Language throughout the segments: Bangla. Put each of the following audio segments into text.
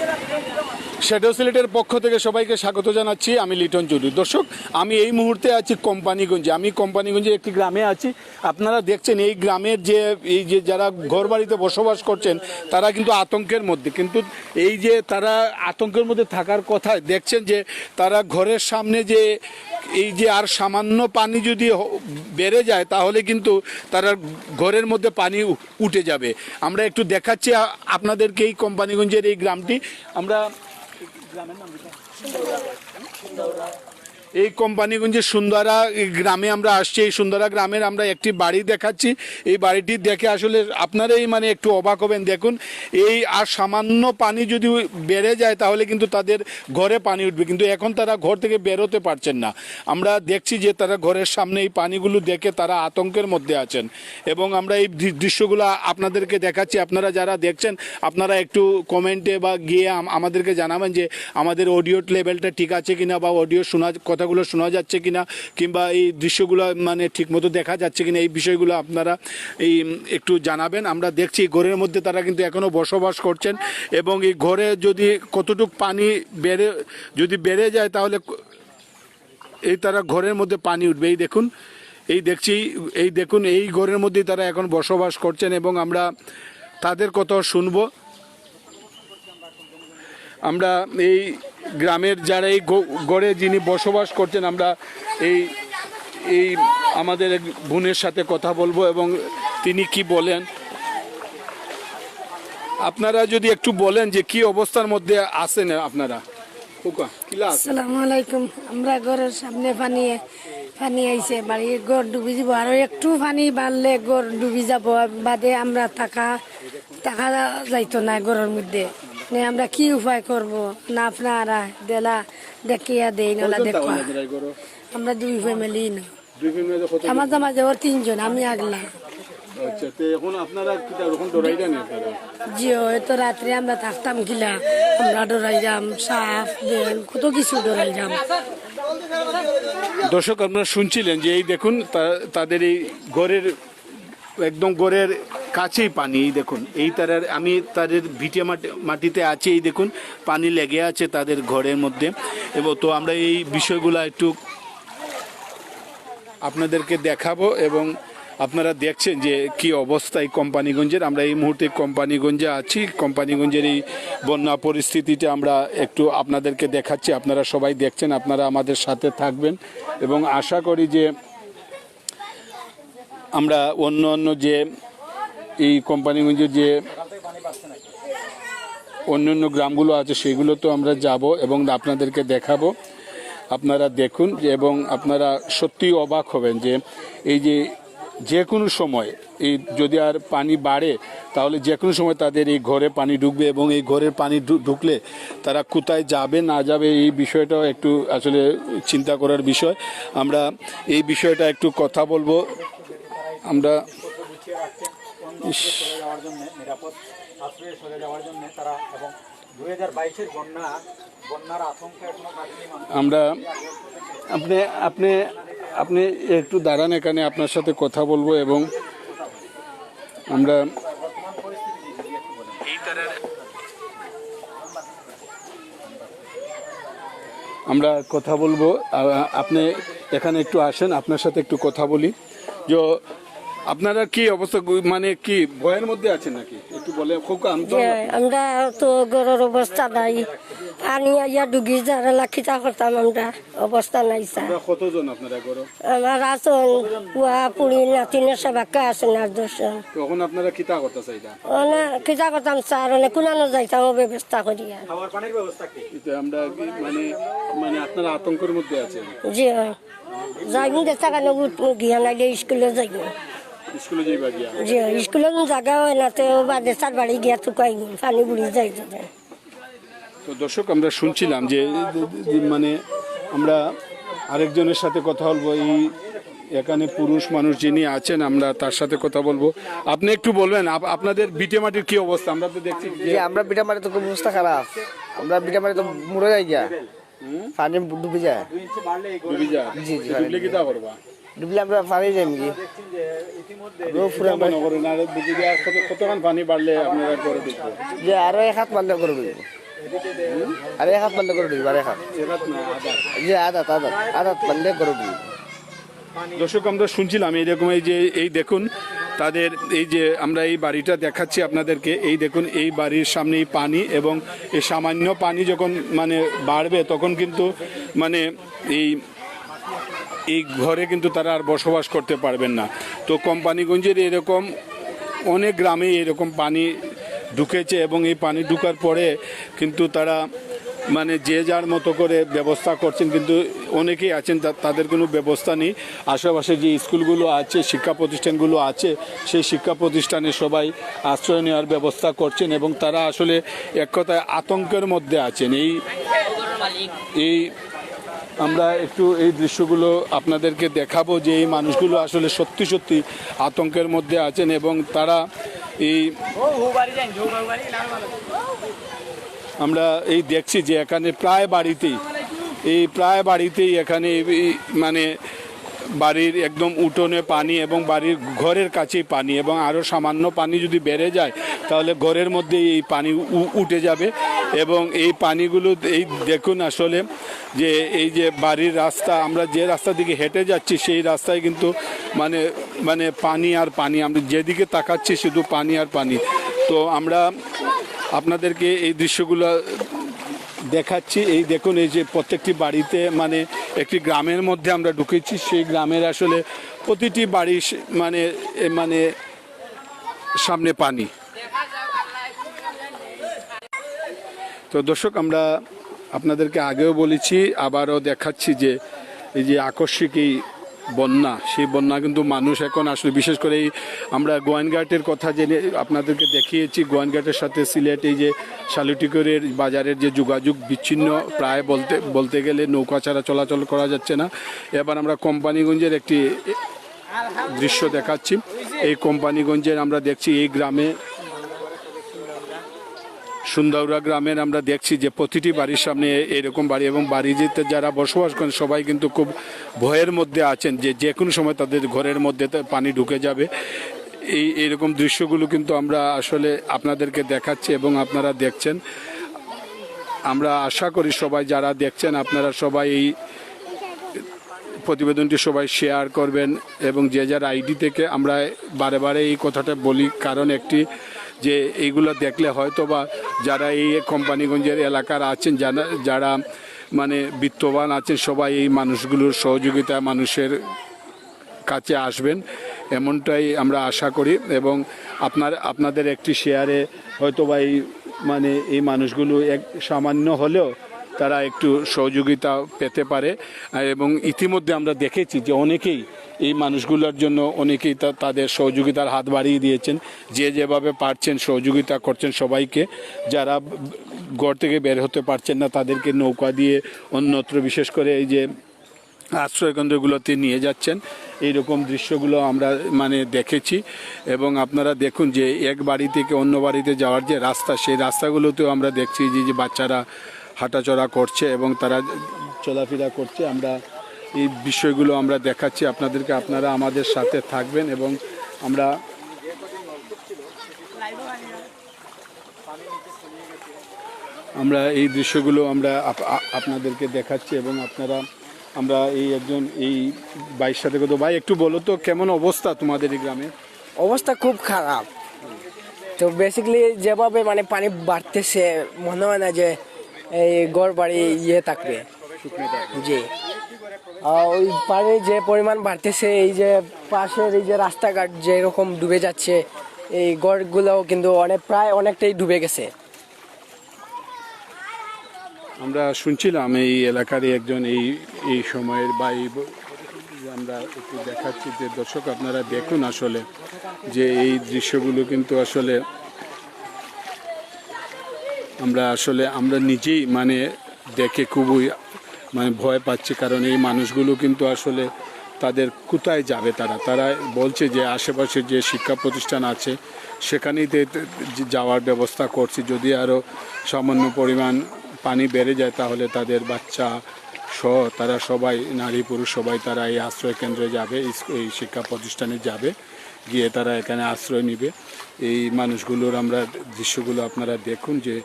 Thank you. শ্যাডো সিলেটের পক্ষ থেকে সবাইকে স্বাগত জানাচ্ছি। আমি লিটন চৌধুরী। দর্শক, আমি এই মুহূর্তে আছি কোম্পানিগঞ্জে। আমি কোম্পানিগঞ্জে একটি গ্রামে আছি। আপনারা দেখছেন এই গ্রামের যে, এই যে যারা ঘরবাড়িতে বসবাস করছেন, তারা কিন্তু আতঙ্কের মধ্যে। কিন্তু এই যে তারা আতঙ্কের মধ্যে থাকার কথা দেখছেন যে, তারা ঘরের সামনে যে, এই যে আর সামান্য পানি যদি বেড়ে যায়, তাহলে কিন্তু তারা ঘরের মধ্যে পানি উঠে যাবে। আমরা একটু দেখাচ্ছি আপনাদেরকে এই কোম্পানিগঞ্জের এই গ্রামটি। আমরা Şimdi orada. Şimdi orada. এই কোম্পানিগঞ্জের সুন্দরা গ্রামে আমরা আসছি, এই সুন্দরা গ্রামের আমরা একটি বাড়ি দেখাচ্ছি। এই বাড়িটি দেখে আসলে আপনারাই মানে একটু অবাক হবেন। দেখুন, এই আর সামান্য পানি যদি বেড়ে যায় তাহলে কিন্তু তাদের ঘরে পানি উঠবে। কিন্তু এখন তারা ঘর থেকে বেরোতে পারছেন না। আমরা দেখছি যে তারা ঘরের সামনে এই পানিগুলো দেখে তারা আতঙ্কের মধ্যে আছেন। এবং আমরা এই দৃশ্যগুলো আপনাদেরকে দেখাচ্ছি। আপনারা যারা দেখছেন, আপনারা একটু কমেন্টে বা গিয়ে আমাদেরকে জানাবেন যে আমাদের অডিও লেভেলটা ঠিক আছে কিনা বা অডিও শোনা কথাগুলো শোনা যাচ্ছে কিনা, কিংবা এই দৃশ্যগুলো মানে ঠিকমতো দেখা যাচ্ছে কিনা, এই বিষয়গুলো আপনারা এই একটু জানাবেন। আমরা দেখছি ঘরের মধ্যে তারা কিন্তু এখনও বসবাস করছেন এবং এই ঘরে যদি কতটুক পানি বেড়ে, যদি বেড়ে যায় তাহলে এই তারা ঘরের মধ্যে পানি উঠবে। এই দেখুন, এই দেখছি, এই দেখুন, এই ঘরের মধ্যেই তারা এখন বসবাস করছেন এবং আমরা তাদের কথা শুনব। আমরা এই গ্রামের যারা এই গড়ে যিনি বসবাস করছেন, আমরা এই এই আমাদের বোনের সাথে কথা বলব এবং তিনি কি বলেন? আপনারা যদি একটু বলেন যে কি অবস্থার মধ্যে আছেন আপনারা? আসসালামু আলাইকুম। আমরা ঘরের সামনে পানি পানি আইছে বাড়ির ঘর ডুবি যাব। আর একটু পানি বাড়লে ঘর ডুবি যাব। বাদে আমরা টাকা টাকা যাইতো না ঘরের মধ্যে। নে আমরা কি উপায় করব? না আপনারা দেলা দেখিয়া দেই কয়জন দেখো আমরা দুই ফ্যামিলি না। আমার জামা যাওয়ার তিনজন আমি আগলা। আচ্ছা তো এখন আপনারা কি ওরকম ডরাই দেন আপনারা? জিও তো রাত্রে আমরা থাকতাম গিলা। আমরা ডরাই যাম বেল কত কিছু ডরাই যাম দর্শক আপনারা শুনছিলেন যে এই দেখুন তাদের এই ঘরের একদম ঘরের কাছেই পানি, এই দেখুন। এই তারার, আমি তাদের ভিটে মাটিতে আছে, এই দেখুন, পানি লেগে আছে তাদের ঘরের মধ্যে। এবং তো আমরা এই বিষয়গুলো একটু আপনাদেরকে দেখাবো এবং আপনারা দেখছেন যে কি অবস্থা এই কোম্পানিগঞ্জের। আমরা এই মুহূর্তে কোম্পানিগঞ্জে আছি। কোম্পানিগঞ্জের এই বন্যা পরিস্থিতিটা আমরা একটু আপনাদেরকে দেখাচ্ছি। আপনারা সবাই দেখছেন, আপনারা আমাদের সাথে থাকবেন। এবং আশা করি যে আমরা অন্য অন্য যে এই কোম্পানিগঞ্জের যে অন্য অন্য গ্রামগুলো আছে, সেগুলো তো আমরা যাব এবং আপনাদেরকে দেখাবো। আপনারা দেখুন এবং আপনারা সত্যিই অবাক হবেন যে এই যে যে কোনো সময় এই যদি আর পানি বাড়ে, তাহলে যে কোনো সময় তাদের এই ঘরে পানি ঢুকবে এবং এই ঘরের পানি ঢুকলে তারা কোথায় যাবে, না যাবে, এই বিষয়টাও একটু আসলে চিন্তা করার বিষয়। আমরা এই বিষয়টা একটু কথা বলব। আমরা ইস, নিরাপদ আশ্রয়ে সরে যাওয়ার জন্য তারা এবং দুই হাজার বাইশের বন্যা বন্যার আশঙ্কা এখনও কাটেনি মানুষ আমরা আপনি আপনি আপনি একটু দাঁড়ান এখানে আপনার সাথে কথা বলব এবং আমরা আমরা কথা বলব। আপনি এখানে একটু আসেন আপনার সাথে একটু কথা বলি। যে আপনারা কি অবস্থা মানে কি ভয়ের মধ্যে আছেন নাকি? একটু বলে আমরা তো গরুর অবস্থা নাই। পানি আইয়া ডুগি যারা লাখিতা করতাম আমরা। অবস্থা নাই স্যার। কতজন আপনারা করো আমার আসন পুয়া পুরি নাতিনের সেবাকা আছেন আর দর্শন তখন আপনারা কিতা করতে কিতা করতাম স্যার অনে কুনানো যাইতাম ব্যবস্থা পানির ব্যবস্থা কি? আমরা মানে মানে আপনারা আতঙ্কের মধ্যে আছেন? জি দেখা কেন গিয়া নাইলে স্কুলে স্কুলে যাইবা গিয়া জি স্কুলে জায়গা হয় না তো বাদে চার বাড়ি গিয়া তুকাই পানি বুড়ি যাই তো দর্শক আমরা শুনছিলাম যে মানে আমরা আরেকজনের সাথে কথা বলব এই এখানে পুরুষ মানুষ যিনি আছেন আমরা তার সাথে কথা বলব। আপনি একটু বলবেন আপনাদের বিটে মাটির কি অবস্থা? আমরা তো দেখছি যে আমরা বিটা মারে তো খুব অবস্থা খারাপ। আমরা বিটা মারে তো মরে যাই গিয়া। পানি ডুবে যায়। ডুবি যা জি, জি, ডুবলে কি তা করবা? ডুবলে আমরা পানি কি কতক্ষণ পানি বাড়লে আপনারা করে যে আরও এক হাত করে দেবো। আর এক হাত আর এক হাত যে আদাত আদাত আদাত পারলে গরু ডুবি দর্শক আমরা শুনছিলাম এইরকম এই যে এই দেখুন তাদের এই যে আমরা এই বাড়িটা দেখাচ্ছি আপনাদেরকে এই দেখুন এই বাড়ির সামনে এই পানি এবং এই সামান্য পানি যখন মানে বাড়বে তখন কিন্তু মানে এই এই ঘরে কিন্তু তারা আর বসবাস করতে পারবেন না। তো কোম্পানিগঞ্জের এরকম অনেক গ্রামে এরকম পানি ঢুকেছে এবং এই পানি ঢুকার পরে কিন্তু তারা মানে যে যার মতো করে ব্যবস্থা করছেন, কিন্তু অনেকেই আছেন তাদের কোনো ব্যবস্থা নেই। আশেপাশে যে স্কুলগুলো আছে, শিক্ষা প্রতিষ্ঠানগুলো আছে, সেই শিক্ষা প্রতিষ্ঠানে সবাই আশ্রয় নেওয়ার ব্যবস্থা করছেন এবং তারা আসলে এক কথায় আতঙ্কের মধ্যে আছেন। এই এই আমরা একটু এই দৃশ্যগুলো আপনাদেরকে দেখাবো যে এই মানুষগুলো আসলে সত্যি সত্যি আতঙ্কের মধ্যে আছেন এবং তারা এই আমরা এই দেখছি যে এখানে প্রায় বাড়িতেই, এই প্রায় বাড়িতেই এখানে মানে বাড়ির একদম উঠোনে পানি এবং বাড়ির ঘরের কাছেই পানি এবং আরও সামান্য পানি যদি বেড়ে যায়, তাহলে ঘরের মধ্যে এই পানি উঠে যাবে। এবং এই পানিগুলো এই দেখুন আসলে যে এই যে বাড়ির রাস্তা, আমরা যে রাস্তা দিকে হেঁটে যাচ্ছি সেই রাস্তায় কিন্তু মানে মানে পানি আর পানি, আমরা যেদিকে তাকাচ্ছি শুধু পানি আর পানি। তো আমরা আপনাদেরকে এই দৃশ্যগুলো দেখাচ্ছি। এই দেখুন, এই যে প্রত্যেকটি বাড়িতে মানে একটি গ্রামের মধ্যে আমরা ঢুকেছি। সেই গ্রামের আসলে প্রতিটি বাড়ি মানে মানে সামনে পানি। তো দর্শক, আমরা আপনাদেরকে আগেও বলেছি, আবারও দেখাচ্ছি যে এই যে আকস্মিক এই বন্যা, সেই বন্যা কিন্তু মানুষ এখন আসলে, বিশেষ করে এই আমরা গোয়াইনঘাটের কথা জেনে আপনাদেরকে দেখিয়েছি গোয়াইনঘাটের সাথে সিলেট এই যে শালুটিকরের বাজারের যে যোগাযোগ বিচ্ছিন্ন, প্রায় বলতে বলতে গেলে নৌকা ছাড়া চলাচল করা যাচ্ছে না। এবার আমরা কোম্পানিগঞ্জের একটি দৃশ্য দেখাচ্ছি। এই কোম্পানিগঞ্জের আমরা দেখছি, এই গ্রামে সুন্দরা গ্রামের আমরা দেখছি যে প্রতিটি বাড়ির সামনে এরকম বাড়ি এবং বাড়িতে যারা বসবাস করেন, সবাই কিন্তু খুব ভয়ের মধ্যে আছেন যে যে কোনো সময় তাদের ঘরের মধ্যে পানি ঢুকে যাবে। এই এরকম দৃশ্যগুলো কিন্তু আমরা আসলে আপনাদেরকে দেখাচ্ছি এবং আপনারা দেখছেন। আমরা আশা করি সবাই যারা দেখছেন, আপনারা সবাই এই প্রতিবেদনটি সবাই শেয়ার করবেন এবং যে যার আইডি থেকে আমরা বারে বারে এই কথাটা বলি। কারণ একটি যে এইগুলো দেখলে হয়তো বা যারা এই কোম্পানিগঞ্জের এলাকার আছেন, যারা যারা মানে বিত্তবান আছেন, সবাই এই মানুষগুলোর সহযোগিতা মানুষের কাছে আসবেন। এমনটাই আমরা আশা করি এবং আপনার, আপনাদের একটি শেয়ারে হয়তো বা এই মানে এই মানুষগুলো এক সামান্য হলেও তারা একটু সহযোগিতা পেতে পারে। এবং ইতিমধ্যে আমরা দেখেছি যে অনেকেই এই মানুষগুলোর জন্য অনেকেই তাদের সহযোগিতার হাত বাড়িয়ে দিয়েছেন। যে যেভাবে পারছেন, সহযোগিতা করছেন সবাইকে। যারা ঘর থেকে বের হতে পারছেন না, তাদেরকে নৌকা দিয়ে অন্যত্র, বিশেষ করে এই যে আশ্রয় কেন্দ্রগুলোতে নিয়ে যাচ্ছেন। এই রকম দৃশ্যগুলো আমরা মানে দেখেছি। এবং আপনারা দেখুন যে এক বাড়ি থেকে অন্য বাড়িতে যাওয়ার যে রাস্তা, সেই রাস্তাগুলোতেও আমরা দেখছি যে বাচ্চারা হাঁটাচলা করছে এবং তারা চলাফেরা করছে। আমরা এই বিষয়গুলো আমরা দেখাচ্ছি আপনাদেরকে। আপনারা আমাদের সাথে থাকবেন এবং আমরা আমরা এই দৃশ্যগুলো আমরা আপনাদেরকে দেখাচ্ছি এবং আপনারা, আমরা এই একজন, এই বাইশ সাথে কত ভাই, একটু বলো তো, কেমন অবস্থা তোমাদের এই গ্রামে? অবস্থা খুব খারাপ। তো বেসিক্যালি যেভাবে মানে পানি বাড়তেছে, মনে হয় না যে এই গড় বাড়ি ইয়ে থাকবে। জি। ওই পানি যে পরিমাণ বাড়তেছে, এই যে পাশের এই যে রাস্তাঘাট যেরকম ডুবে যাচ্ছে, এই গড়গুলোও কিন্তু অনেক, প্রায় অনেকটাই ডুবে গেছে। আমরা শুনছিলাম এই এলাকারই একজন এই এই সময়ের বা এই আমরা একটু দেখাচ্ছি যে দর্শক আপনারা দেখুন আসলে যে এই দৃশ্যগুলো কিন্তু আসলে আমরা আসলে, আমরা নিজেই মানে দেখে খুবই মানে ভয় পাচ্ছি। কারণ এই মানুষগুলো কিন্তু আসলে তাদের কোথায় যাবে তারা? তারা বলছে যে আশেপাশে যে শিক্ষা প্রতিষ্ঠান আছে, সেখানেই যাওয়ার ব্যবস্থা করছি। যদি আরও সামান্য পরিমাণ পানি বেড়ে যায়, তাহলে তাদের বাচ্চা সহ তারা সবাই, নারী পুরুষ সবাই তারা এই আশ্রয় কেন্দ্রে যাবে এই শিক্ষা প্রতিষ্ঠানে যাবে, গিয়ে তারা এখানে আশ্রয় নিবে। এই মানুষগুলোর আমরা দৃশ্যগুলো আপনারা দেখুন যে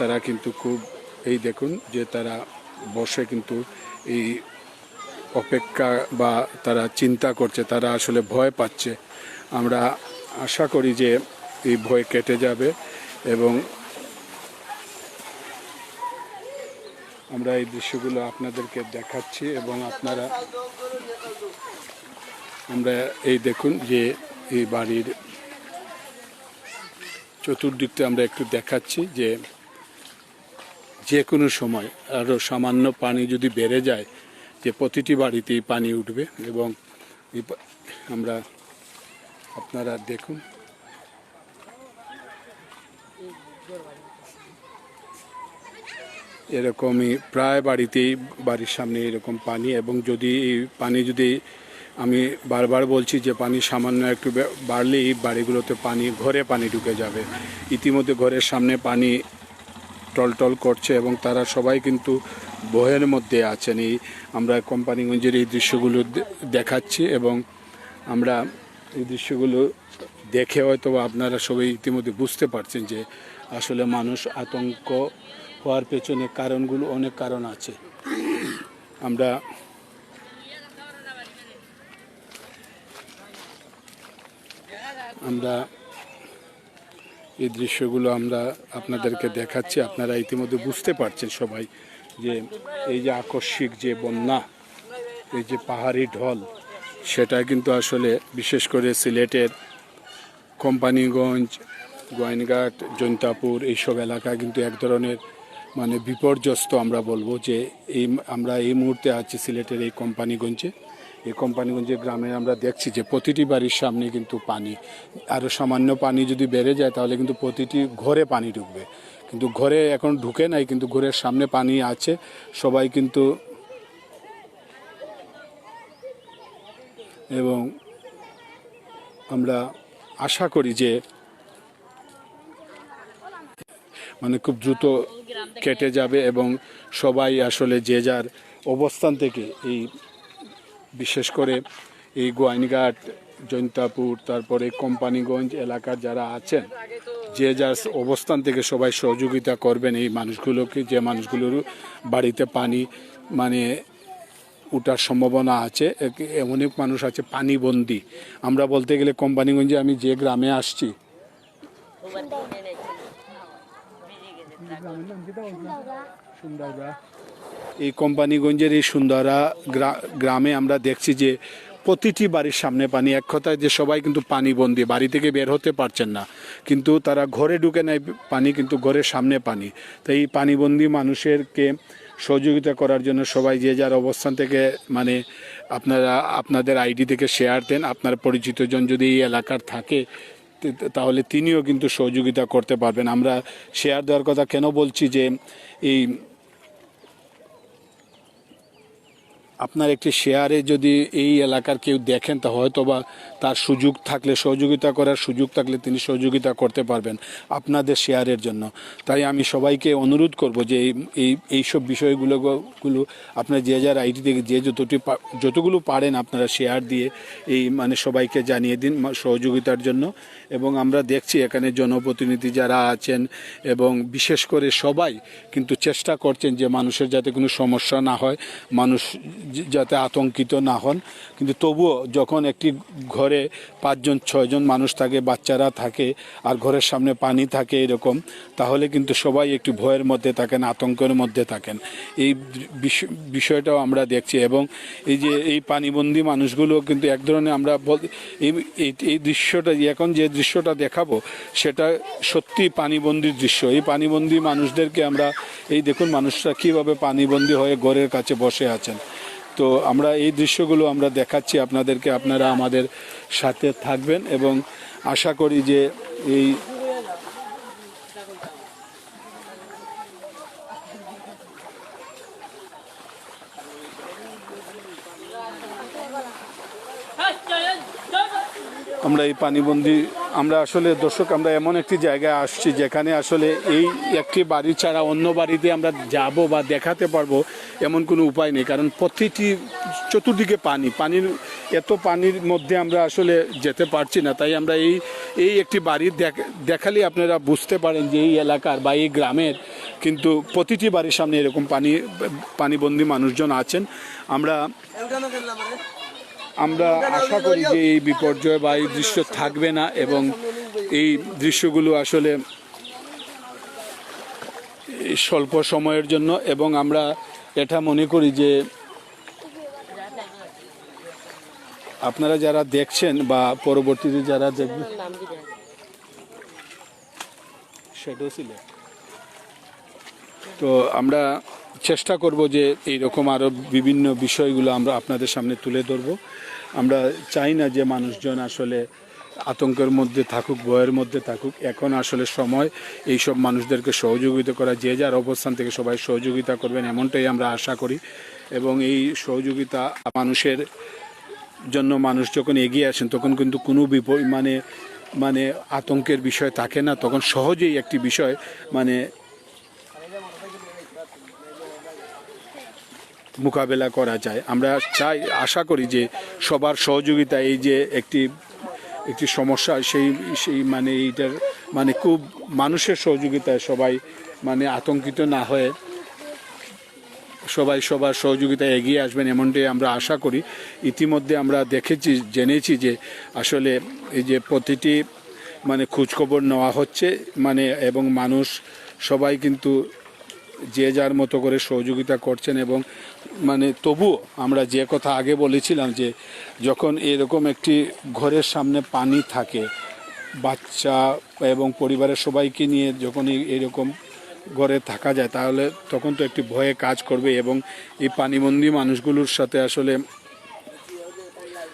তারা কিন্তু খুব, এই দেখুন যে তারা বসে কিন্তু এই অপেক্ষা বা তারা চিন্তা করছে, তারা আসলে ভয় পাচ্ছে। আমরা আশা করি যে এই ভয় কেটে যাবে এবং আমরা এই দৃশ্যগুলো আপনাদেরকে দেখাচ্ছি এবং আপনারা আমরা এই দেখুন যে এই বাড়ির চতুর্দিকটা আমরা একটু দেখাচ্ছি যে যে কোনো সময় আরও সামান্য পানি যদি বেড়ে যায়, যে প্রতিটি বাড়িতেই পানি উঠবে এবং আমরা আপনারা দেখুন। এরকমই প্রায় বাড়িতেই বাড়ির সামনে এরকম পানি এবং যদি পানি যদি আমি বারবার বলছি যে পানি সামান্য একটু বাড়লেই বাড়িগুলোতে পানি, ঘরে পানি ঢুকে যাবে। ইতিমধ্যে ঘরের সামনে পানি টলটল করছে এবং তারা সবাই কিন্তু বহের মধ্যে আছেন। এই আমরা কোম্পানিগঞ্জের এই দৃশ্যগুলো দেখাচ্ছি এবং আমরা এই দৃশ্যগুলো দেখে হয়তো আপনারা সবাই ইতিমধ্যে বুঝতে পারছেন যে আসলে মানুষ আতঙ্ক হওয়ার পেছনে কারণগুলো অনেক কারণ আছে। আমরা আমরা এই দৃশ্যগুলো আমরা আপনাদেরকে দেখাচ্ছি। আপনারা ইতিমধ্যে বুঝতে পারছেন সবাই যে এই যে আকস্মিক যে বন্যা, এই যে পাহাড়ি ঢল, সেটা কিন্তু আসলে বিশেষ করে সিলেটের কোম্পানিগঞ্জ গোয়াইনঘাট জৈন্তাপুর এইসব এলাকা কিন্তু এক ধরনের মানে বিপর্যস্ত আমরা বলব যে এই, আমরা এই মুহূর্তে আছি সিলেটের এই কোম্পানিগঞ্জে। এই কোম্পানিগঞ্জের গ্রামে আমরা দেখছি যে প্রতিটি বাড়ির সামনে কিন্তু পানি আরও সামান্য পানি যদি বেড়ে যায় তাহলে কিন্তু প্রতিটি ঘরে পানি ঢুকবে। কিন্তু ঘরে এখন ঢুকে নাই কিন্তু ঘরের সামনে পানি আছে সবাই কিন্তু এবং আমরা আশা করি যে মানে খুব দ্রুত কেটে যাবে এবং সবাই আসলে যে যার অবস্থান থেকে এই বিশেষ করে এই গোয়াইনঘাট জৈন্তাপুর তারপরে কোম্পানিগঞ্জ এলাকার যারা আছেন যে যার অবস্থান থেকে সবাই সহযোগিতা করবেন এই মানুষগুলোকে যে মানুষগুলোর বাড়িতে পানি মানে উঠার সম্ভাবনা আছে এক- অনেক মানুষ আছে পানিবন্দি। আমরা বলতে গেলে কোম্পানিগঞ্জে আমি যে গ্রামে আসছি। সুন্দরগা। এই কোম্পানিগঞ্জের এই সুন্দরা গ্রা- গ্রামে আমরা দেখছি যে প্রতিটি বাড়ির সামনে পানি, এক কথায় যে সবাই কিন্তু পানি বন্দি বাড়ি থেকে বের হতে পারছেন না। কিন্তু তারা ঘরে ঢুকে নেয় পানি, কিন্তু ঘরের সামনে পানি। তাই এই পানিবন্দি মানুষেরকে সহযোগিতা করার জন্য সবাই যে যার অবস্থান থেকে মানে আপনারা, আপনাদের আইডি থেকে শেয়ার দেন, আপনার পরিচিতজন যদি এই এলাকার থাকে তাহলে তিনিও কিন্তু সহযোগিতা করতে পারবেন। আমরা শেয়ার দেওয়ার কথা কেন বলছি যে এই আপনার একটি শেয়ারে যদি এই এলাকার কেউ দেখেন, তা হয়তো বা তার সুযোগ থাকলে, সহযোগিতা করার সুযোগ থাকলে তিনি সহযোগিতা করতে পারবেন আপনাদের শেয়ারের জন্য। তাই আমি সবাইকে অনুরোধ করব যে এই এই, এইসব বিষয়গুলো, গুলো আপনার যে যার আইডি থেকে যে যতটি যতগুলো পারেন আপনারা শেয়ার দিয়ে এই মানে সবাইকে জানিয়ে দিন সহযোগিতার জন্য। এবং আমরা দেখছি এখানে জনপ্রতিনিধি যারা আছেন এবং বিশেষ করে সবাই কিন্তু চেষ্টা করছেন যে মানুষের যাতে কোনো সমস্যা না হয়। মানুষ যাতে আতঙ্কিত না হন। কিন্তু তবুও যখন একটি ঘরে পাঁচজন, ছয়জন মানুষ থাকে, বাচ্চারা থাকে, আর ঘরের সামনে পানি থাকে এরকম, তাহলে কিন্তু সবাই একটু ভয়ের মধ্যে থাকেন, আতঙ্কের মধ্যে থাকেন। এই বিষ- বিষয়টাও আমরা দেখছি এবং এই যে এই পানিবন্দী মানুষগুলো কিন্তু এক ধরনের আমরা এই- এই দৃশ্যটা এখন যে দৃশ্যটা দেখাবো, সেটা সত্যি পানিবন্দির দৃশ্য। এই পানিবন্দী মানুষদেরকে আমরা, এই দেখুন মানুষরা কীভাবে পানিবন্দী হয়ে ঘরের কাছে বসে আছেন। তো আমরা এই দৃশ্যগুলো আমরা দেখাচ্ছি আপনাদেরকে, আপনারা আমাদের সাথে থাকবেন এবং আশা করি যে এই আমরা এই পানিবন্দি আমরা আসলে দর্শক, আমরা এমন একটি জায়গায় আসছি যেখানে আসলে এই একটি বাড়ি ছাড়া অন্য বাড়িতে আমরা যাব বা দেখাতে পারব এমন কোনো উপায় নেই। কারণ প্রতিটি চতুর্দিকে পানি, পানির এত পানির মধ্যে আমরা আসলে যেতে পারছি না। তাই আমরা এই এই একটি বাড়ি দেখ- দেখালে আপনারা বুঝতে পারেন যে এই এলাকার বা এই গ্রামের কিন্তু প্রতিটি বাড়ির সামনে এরকম পানি, পানিবন্দী মানুষজন আছেন। আমরা আমরা আশা করি যে এই বিপর্যয় বা এই দৃশ্য থাকবে না এবং এই দৃশ্যগুলো আসলে এই স্বল্প সময়ের জন্য এবং আমরা এটা মনে করি যে আপনারা যারা দেখছেন বা পরবর্তীতে যারা দেখবেন সেটাও ছিল তো আমরা চেষ্টা করব যে এইরকম আরও বিভিন্ন বিষয়গুলো আমরা আপনাদের সামনে তুলে ধরব। আমরা চাই না যে মানুষজন আসলে আতঙ্কের মধ্যে থাকুক, ভয়ের মধ্যে থাকুক। এখন আসলে সময় এই সব মানুষদেরকে সহযোগিতা করা, যে যার অবস্থান থেকে সবাই সহযোগিতা করবেন, এমনটাই আমরা আশা করি। এবং এই সহযোগিতা মানুষের জন্য মানুষ যখন এগিয়ে আসেন, তখন কিন্তু কোনো বিপদ মানে মানে আতঙ্কের বিষয় থাকে না। তখন সহজেই একটি বিষয় মানে মোকাবেলা করা যায়। আমরা চাই, আশা করি যে সবার সহযোগিতা এই যে একটি একটি সমস্যা, সেই সেই মানে এইটার মানে খুব মানুষের সহযোগিতায় সবাই মানে আতঙ্কিত না হয়ে সবাই সবার সহযোগিতায় এগিয়ে আসবেন এমনটাই আমরা আশা করি। ইতিমধ্যে আমরা দেখেছি, জেনেছি যে আসলে এই যে প্রতিটি মানে খোঁজখবর নেওয়া হচ্ছে মানে এবং মানুষ সবাই কিন্তু যে যার মতো করে সহযোগিতা করছেন এবং মানে তবুও আমরা যে কথা আগে বলেছিলাম যে যখন এরকম একটি ঘরের সামনে পানি থাকে, বাচ্চা এবং পরিবারের সবাইকে নিয়ে যখন এরকম ঘরে থাকা যায়, তাহলে তখন তো একটি ভয়ে কাজ করবে এবং এই পানিবন্দী মানুষগুলোর সাথে আসলে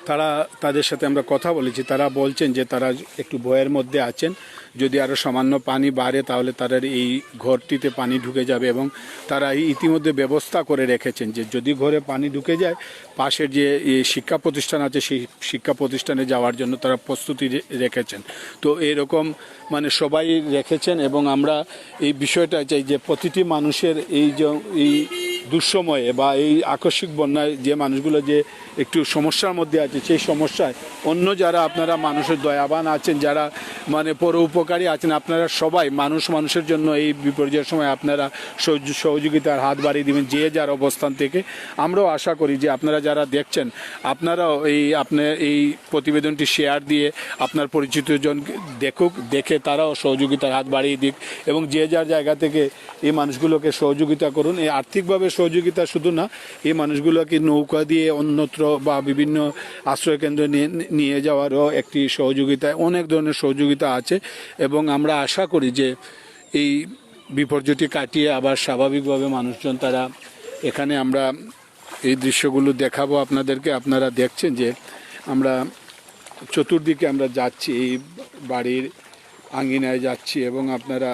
তারা তাদের সাথে আমরা কথা বলেছি। তারা বলছেন যে তারা একটু ভয়ের মধ্যে আছেন। যদি আরও সামান্য পানি বাড়ে তাহলে তাদের এই ঘরটিতে পানি ঢুকে যাবে এবং তারা ইতিমধ্যে ব্যবস্থা করে রেখেছেন যে যদি ঘরে পানি ঢুকে যায়, পাশের যে শিক্ষা প্রতিষ্ঠান আছে সেই শিক্ষা প্রতিষ্ঠানে যাওয়ার জন্য তারা প্রস্তুতি রেখেছেন। তো এরকম মানে সবাই রেখেছেন এবং আমরা এই বিষয়টা চাই যে প্রতিটি মানুষের এই যে এই দুঃসময়ে বা এই আকস্মিক বন্যায় যে মানুষগুলো যে একটু সমস্যার মধ্যে আছে, সেই সমস্যায় অন্য যারা আপনারা মানুষের দয়াবান আছেন, যারা মানে পর উপকারী আছেন, আপনারা সবাই মানুষ মানুষের জন্য এই বিপর্যয়ের সময় আপনারা সহযোগিতার হাত বাড়িয়ে দিবেন যে যার অবস্থান থেকে। আমরাও আশা করি যে আপনারা যারা দেখছেন, আপনারাও এই আপনার এই প্রতিবেদনটি শেয়ার দিয়ে আপনার পরিচিত জন দেখুক, দেখে তারাও সহযোগিতার হাত বাড়িয়ে দিক এবং যে যার জায়গা থেকে এই মানুষগুলোকে সহযোগিতা করুন। এই আর্থিকভাবে সহযোগিতা শুধু না, এই মানুষগুলোকে নৌকা দিয়ে অন্যত্র বা বিভিন্ন আশ্রয় কেন্দ্র নিয়ে নিয়ে যাওয়ারও একটি সহযোগিতা, অনেক ধরনের সহযোগিতা আছে এবং আমরা আশা করি যে এই বিপর্যয়টি কাটিয়ে আবার স্বাভাবিকভাবে মানুষজন তারা এখানে আমরা এই দৃশ্যগুলো দেখাবো আপনাদেরকে। আপনারা দেখছেন যে আমরা চতুর্দিকে আমরা যাচ্ছি, এই বাড়ির আঙ্গিনায় যাচ্ছি এবং আপনারা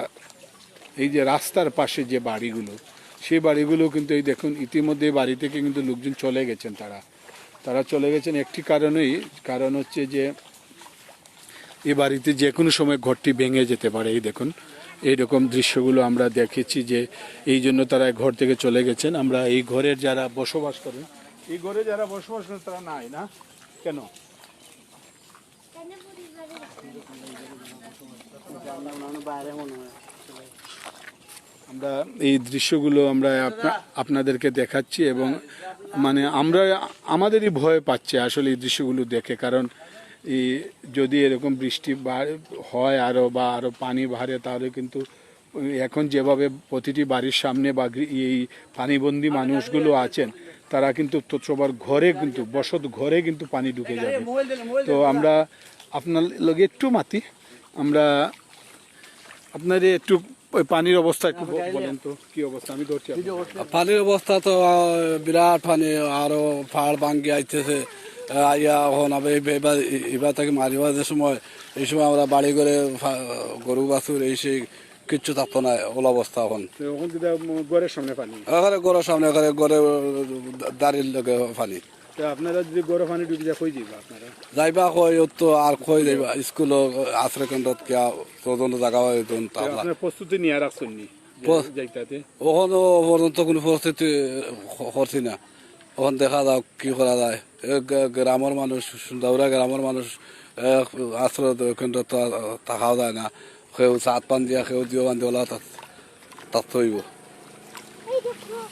এই যে রাস্তার পাশে যে বাড়িগুলো সেই বাড়িগুলো কিন্তু এই দেখুন, ইতিমধ্যে বাড়ি থেকে কিন্তু লোকজন চলে গেছেন তারা। তারা চলে গেছেন। একটি কারণেই, কারণ হচ্ছে যে এই বাড়িতে যে কোনো সময় ঘরটি ভেঙে যেতে পারে, এই দেখুন। এইরকম দৃশ্যগুলো আমরা দেখেছি যে এই জন্য তারা ঘর থেকে চলে গেছেন। আমরা এই ঘরের যারা বসবাস করেন, এই ঘরে যারা বসবাস করেন, তারা নাই না? কেন? আমরা এই দৃশ্যগুলো আমরা আপনাদেরকে দেখাচ্ছি এবং মানে আমরা, আমাদেরই ভয় পাচ্ছে আসলে এই দৃশ্যগুলো দেখে, কারণ এই যদি এরকম বৃষ্টি হয় আরও বা আরও পানি বাড়ে, তাহলে কিন্তু এখন যেভাবে প্রতিটি বাড়ির সামনে বা এই পানিবন্দী মানুষগুলো আছেন, তারা কিন্তু সবার ঘরে কিন্তু, বসত ঘরে কিন্তু পানি ঢুকে যাবে। তো আমরা আপনার লগে একটু মাতি, আমরা আপনার একটু ওই পানির অবস্থা একটু বলেন তো কি অবস্থা? আমি ধরছি পানির অবস্থা তো বিরাট পানি আরও পাহাড় ভাঙ্গি আইতেছে। এখন আবার এবার এবার থেকে মারিবার যে সময় এই সময় আমরা বাড়ি করে গরু বাছুর এই সেই কিচ্ছু থাকতো না ওলা অবস্থা এখন ঘরের সামনে পানি। গরুর সামনে এখানে গড়ে দাঁড়িয়ে লোকে পানি। তো আপনারা যদি গরম পানি ডুবে যায় কই যাবে আপনারা? যাইবা কই তো আর কই যাইবা? স্কুল আশ্রয় কেন্দ্রত কিয়া তদন্ত জায়গা হয় তো তাবলা? আপনার প্রস্তুতি নিয়ে রাখছেন নি? যাইতাতে? ওখানে পর্যন্ত কোনো পরিস্থিতি করছি না। ওখান দেখা যাক কি করা যায়। গ্রামের মানুষ সুন্দরা গ্রামের মানুষ আশ্রয় কেন্দ্র তো থাকাও যায় না। কেউ সাত পান দিয়া কেউ দিও বান দিওলা তার হইব।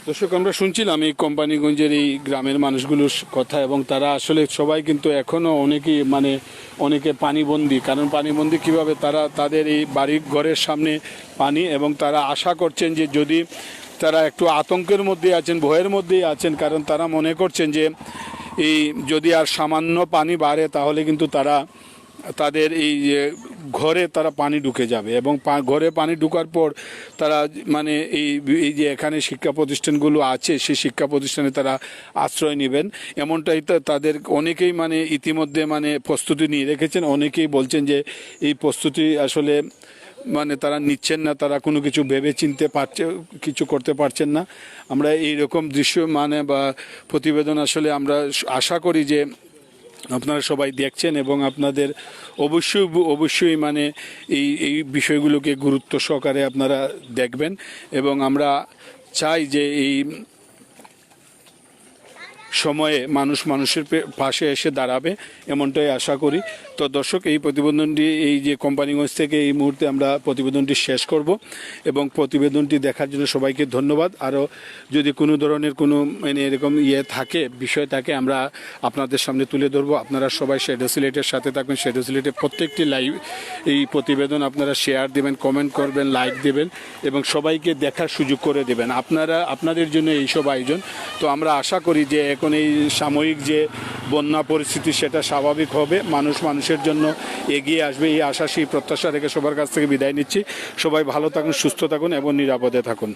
দর্শক, আমরা শুনছিলাম এই কোম্পানিগঞ্জের এই গ্রামের মানুষগুলোর কথা এবং তারা আসলে সবাই কিন্তু এখনও অনেকেই মানে অনেকে পানিবন্দি। কারণ পানিবন্দি কীভাবে তারা তাদের এই বাড়ির ঘরের সামনে পানি এবং তারা আশা করছেন যে যদি তারা একটু আতঙ্কের মধ্যে আছেন, ভয়ের মধ্যেই আছেন, কারণ তারা মনে করছেন যে এই যদি আর সামান্য পানি বাড়ে তাহলে কিন্তু তারা তাদের এই ঘরে তারা পানি ঢুকে যাবে এবং ঘরে পানি ঢুকার পর তারা মানে এই এই যে এখানে শিক্ষা প্রতিষ্ঠানগুলো আছে, সেই শিক্ষা প্রতিষ্ঠানে তারা আশ্রয় নেবেন। এমনটাই তো তাদের অনেকেই মানে ইতিমধ্যে মানে প্রস্তুতি নিয়ে রেখেছেন। অনেকেই বলছেন যে এই প্রস্তুতি আসলে মানে তারা নিচ্ছেন না, তারা কোনো কিছু ভেবে চিনতে পারছে, কিছু করতে পারছেন না। আমরা এই রকম দৃশ্য মানে বা প্রতিবেদন আসলে আমরা আশা করি যে আপনারা সবাই দেখছেন এবং আপনাদের অবশ্যই অবশ্যই মানে এই এই বিষয়গুলোকে গুরুত্ব সহকারে আপনারা দেখবেন এবং আমরা চাই যে এই সময়ে মানুষ মানুষের পাশে এসে দাঁড়াবে, এমনটাই আশা করি। তো দর্শক, এই প্রতিবেদনটি, এই যে কোম্পানিগঞ্জ থেকে এই মুহূর্তে আমরা প্রতিবেদনটি শেষ করব এবং প্রতিবেদনটি দেখার জন্য সবাইকে ধন্যবাদ। আরও যদি কোনো ধরনের কোনো মানে এরকম ইয়ে থাকে, বিষয় থাকে, আমরা আপনাদের সামনে তুলে ধরবো। আপনারা সবাই শেডো সিলেটের সাথে থাকবেন শেডো সিলেটের প্রত্যেকটি লাইভ এই প্রতিবেদন আপনারা শেয়ার দেবেন কমেন্ট করবেন লাইক দেবেন এবং সবাইকে দেখার সুযোগ করে দেবেন। আপনারা, আপনাদের জন্য এইসব আয়োজন। তো আমরা আশা করি যে এখন এই সাময়িক যে বন্যা পরিস্থিতি, সেটা স্বাভাবিক হবে। মানুষ মানুষের জন্য এগিয়ে আসবে এই আশা, সেই প্রত্যাশা রেখে সবার কাছ থেকে বিদায় নিচ্ছি। সবাই ভালো থাকুন, সুস্থ থাকুন এবং নিরাপদে থাকুন।